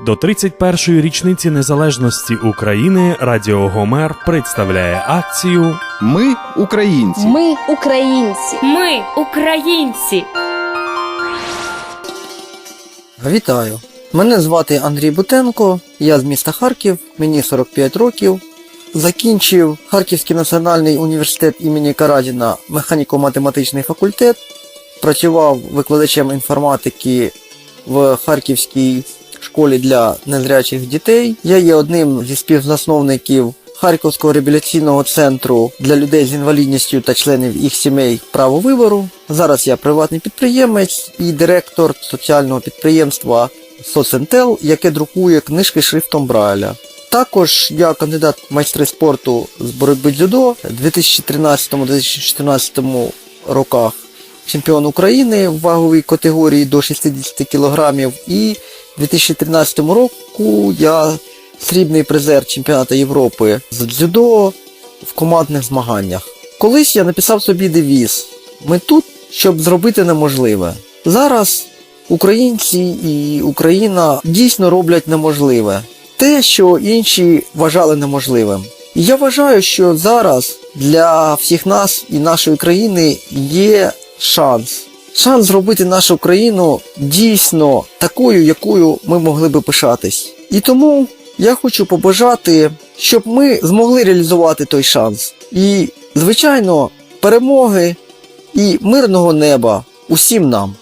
До 31-ї річниці незалежності України Радіо Гомер представляє акцію Ми українці. Ми українці. Ми українці. Вітаю! Мене звати Андрій Бутенко, я з міста Харків, мені 45 років. Закінчив Харківський національний університет імені Карадіна механіко-математичний факультет, працював викладачем інформатики в Харківській школі для незрячих дітей. Я є одним зі співзасновників Харківського реабілітаційного центру для людей з інвалідністю та членів їх сімей право вибору. Зараз я приватний підприємець і директор соціального підприємства Соцентел, яке друкує книжки шрифтом Брайля. Також я кандидат в майстри спорту з боротьби дзюдо в 2013-2014 роках чемпіон України в ваговій категорії до 60 кг і в 2013 року я срібний призер чемпіонату Європи з дзюдо в командних змаганнях. Колись я написав собі девіз Ми тут, щоб зробити неможливе. Зараз українці і Україна дійсно роблять неможливе. Те, що інші вважали неможливим. І я вважаю, що зараз для всіх нас і нашої країни є шанс. Шанс зробити нашу країну дійсно такою, якою ми могли би пишатись. І тому я хочу побажати, щоб ми змогли реалізувати той шанс. І, звичайно, перемоги і мирного неба усім нам.